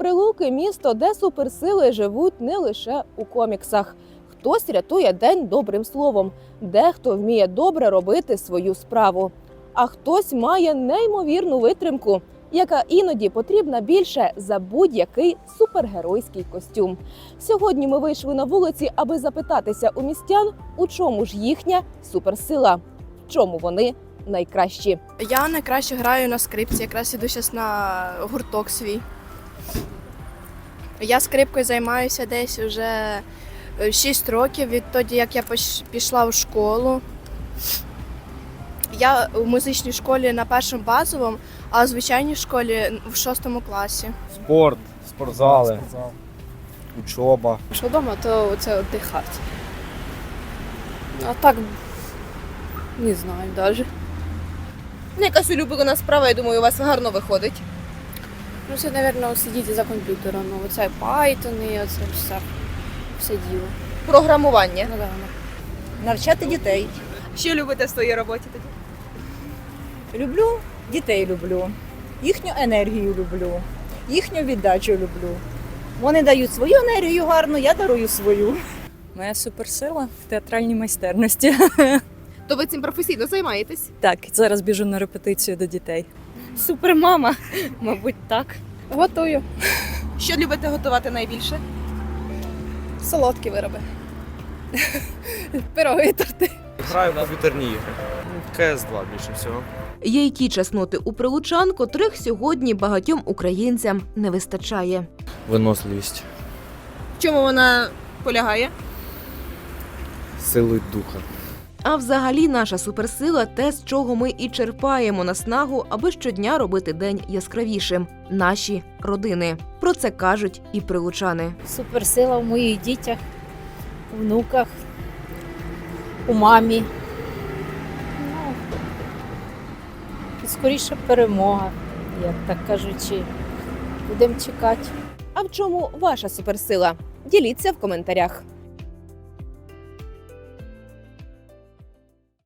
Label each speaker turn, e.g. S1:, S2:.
S1: Прилуки місто, де суперсили живуть не лише у коміксах. Хтось рятує день добрим словом, дехто вміє добре робити свою справу, а хтось має неймовірну витримку, яка іноді потрібна більше за будь-який супергеройський костюм. Сьогодні ми вийшли на вулиці, аби запитатися у містян, у чому ж їхня суперсила, в чому вони найкращі.
S2: Я найкраще граю на скрипці, якраз іду зараз на гурток свій. Я скрипкою займаюся десь вже 6 років відтоді, як я пішла в школу. Я у музичній школі на першому базовому, а у звичайній школі в шостому класі.
S3: Спорт, спортзали, учоба.
S4: Що вдома, то це віддихати. А так не знаю навіть.
S1: Ну, якась улюблена справа, я думаю, у вас гарно виходить.
S4: Ну це, мабуть, сидіти за комп'ютером. Ну, оце Python і оце все, все діло.
S1: Програмування.
S4: Ну, да, ну.
S5: навчати дітей.
S1: Що любите в своїй роботі тоді?
S5: Люблю дітей люблю, їхню енергію люблю, їхню віддачу люблю. Вони дають свою енергію гарну, я дарую свою.
S6: Моя суперсила в театральній майстерності.
S1: То ви цим професійно займаєтесь?
S6: Так, зараз біжу на репетицію до дітей.
S4: Супермама, мабуть, так. Готую.
S1: Що любите готувати найбільше?
S4: Солодкі вироби. Пироги і торти.
S3: Граю в комп'ютерні ігри. КС2 більше всього.
S1: Є й ті чесноти у прилучан, котрих сьогодні багатьом українцям не вистачає.
S3: Виносливість,
S1: В чому вона полягає?
S3: сили духа.
S1: А взагалі наша суперсила те, з чого ми і черпаємо наснагу, аби щодня робити день яскравішим наші родини. Про це кажуть і прилучани.
S7: суперсила в моїх дітях, внуках, у мамі. Ну, скоріше перемога, як так кажучи. Будемо чекати.
S1: А в чому ваша суперсила? Діліться в коментарях.